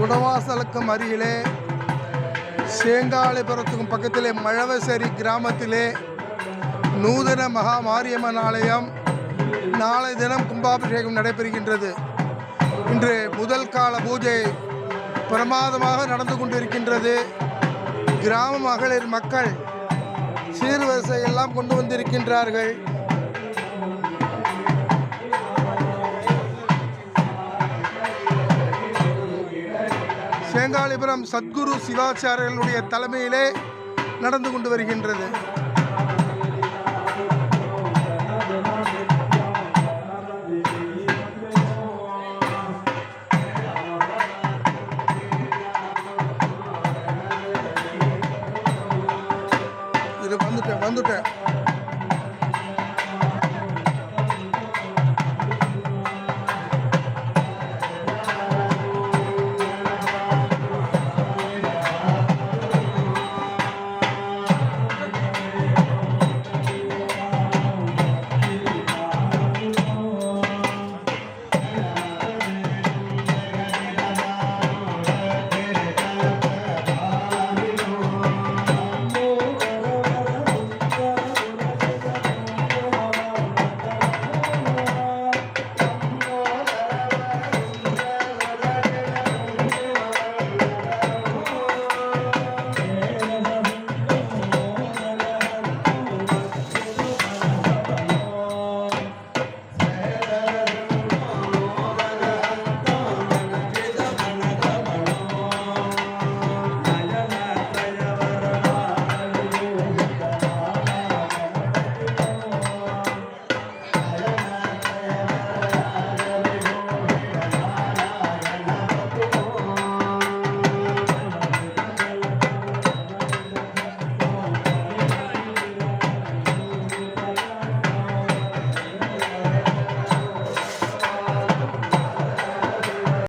குடவாசலுக்கும் அருகிலே சேங்காலிபுரத்துக்கும் பக்கத்திலே மழவசேரி கிராமத்திலே நூதன மகா மாரியம்மன் ஆலயம் நாளை தினம் கும்பாபிஷேகம் நடைபெறுகின்றது. இன்று முதல் கால பூஜை பிரமாதமாக நடந்து கொண்டிருக்கின்றது. கிராம மகளிர் மக்கள் சீர்வரிசை எல்லாம் கொண்டு வந்திருக்கின்றார்கள். வேங்காளிபுரம் சத்குரு சிவாச்சாரியர்களுடைய தலைமையிலே நடந்து கொண்டு வருகின்றது. இது வந்துட்டேன் வந்துட்டேன்.